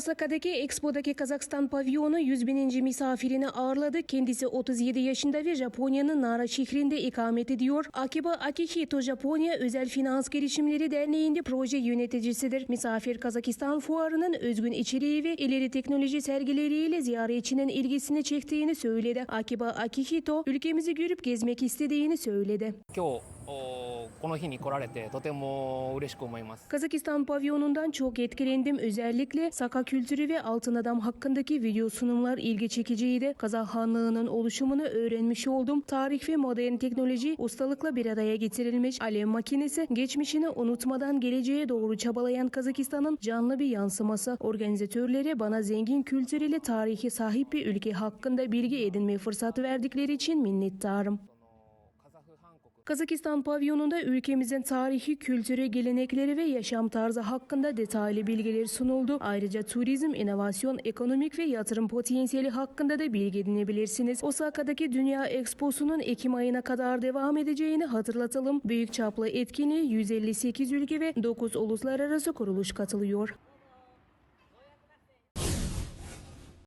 Osaka'daki Expo'daki Kazakistan pavyonu 100 bininci misafirini ağırladı. Kendisi 37 yaşında ve Japonya'nın Nara şehrinde ikamet ediyor. Akiba Akihito Japonya Özel Finans Girişimleri Derneği'nde proje yöneticisidir. Misafir Kazakistan fuarının özgün içeriği ve ileri teknoloji sergileriyle ziyaretçinin ilgisini çektiğini söyledi. Akiba Akihito ülkemizi görüp gezmek istediğini söyledi. Yo. この日に来られてとても嬉しく思います Kazakistan pavyonundan çok etkilendim. Özellikle Saka kültürü ve Altın Adam hakkındaki video sunumlar ilgi çekiciydi. Kazak Hanlığı'nın oluşumunu öğrenmiş oldum. Tarih ve modern teknoloji ustalıkla bir araya getirilmiş. Alev makinesi geçmişini unutmadan geleceğe doğru çabalayan Kazakistan'ın canlı bir yansıması. Organizatörlere bana zengin kültüreli tarihi sahip bir ülke hakkında bilgi edinme fırsatı verdikleri için minnettarım. Kazakistan pavyonunda ülkemizin tarihi, kültürü, gelenekleri ve yaşam tarzı hakkında detaylı bilgiler sunuldu. Ayrıca turizm, inovasyon, ekonomik ve yatırım potansiyeli hakkında da bilgi edinebilirsiniz. Osaka'daki Dünya Exposu'nun Ekim ayına kadar devam edeceğini hatırlatalım. Büyük çaplı etkinliğe 158 ülke ve 9 uluslararası kuruluş katılıyor.